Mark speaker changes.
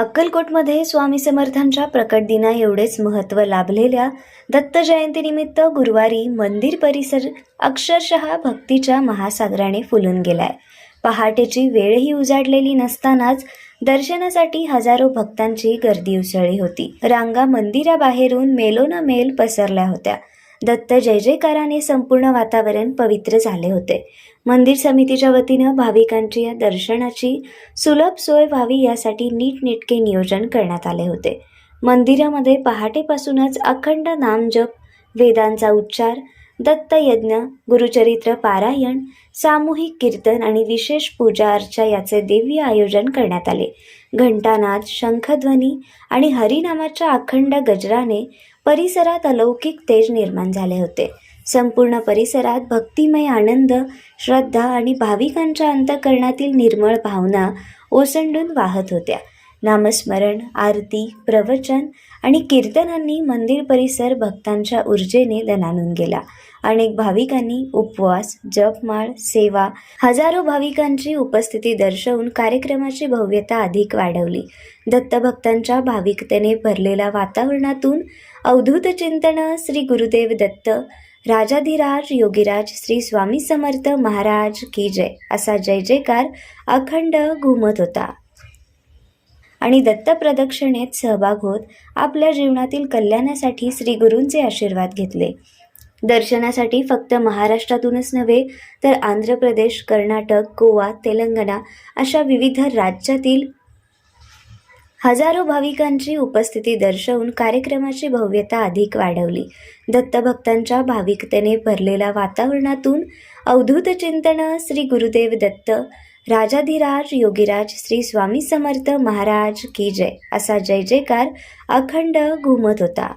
Speaker 1: अक्कलकोटमध्ये स्वामी समर्थांच्या प्रकट दिना एवढेच महत्त्व लाभलेल्या दत्त जयंतीनिमित्त गुरुवारी मंदिर परिसर अक्षरशः भक्तीच्या महासागराने फुलून गेलाय. पहाटेची वेळही उजाडलेली नसतानाच दर्शनासाठी हजारो भक्तांची गर्दी उसळली होती. रांगा मंदिराबाहेरून मेलोना मेल पसरल्या होत्या. दत्त जय जयकाराने संपूर्ण वातावरण पवित्र झाले होते. मंदिर समितीच्या वतीनं भाविकांची या दर्शनाची सुलभ सोय व्हावी यासाठी नीटनेटके नियोजन करण्यात आले होते. मंदिरामध्ये पहाटेपासूनच अखंड नामजप वेदांचा उच्चार दत्तयज्ञ गुरुचरित्र पारायण सामूहिक कीर्तन आणि विशेष पूजा अर्चा याचे दिव्य आयोजन करण्यात आले. घंटानाद शंखध्वनी आणि हरिनामाच्या अखंड गजराने परिसरात अलौकिक तेज निर्माण झाले होते. संपूर्ण परिसरात भक्तिमय आनंद श्रद्धा आणि भाविकांच्या अंतकरणातील निर्मळ भावना ओसंडून वाहत होत्या. नामस्मरण आरती प्रवचन आणि कीर्तनांनी मंदिर परिसर भक्तांच्या ऊर्जेने दणानून गेला. अनेक भाविकांनी उपवास जपमाळ सेवा हजारो भाविकांची उपस्थिती दर्शवून कार्यक्रमाची भव्यता अधिक वाढवली. दत्तभक्तांच्या भाविकतेने भरलेल्या वातावरणातून अवधूत चिंतन श्री गुरुदेव दत्त राजाधिराज योगीराज श्री स्वामी समर्थ महाराज की जय असा जय जयकार अखंड घुमत होता. आणि दत्त प्रदक्षिणेत सहभाग होत आपल्या जीवनातील कल्याणासाठी श्री गुरूंचे आशीर्वाद घेतले. दर्शनासाठी फक्त महाराष्ट्रातूनच नव्हे तर आंध्र प्रदेश कर्नाटक गोवा तेलंगणा अशा विविध राज्यातील हजारो भाविकांची उपस्थिती दर्शवून कार्यक्रमाची भव्यता अधिक वाढवली. दत्तभक्तांच्या भाविकतेने भरलेल्या वातावरणातून अवधूत चिंतन श्री गुरुदेव दत्त राजाधिराज योगीराज श्री स्वामी समर्थ महाराज की जय. असा जय जयकार अखंड घुमत होता.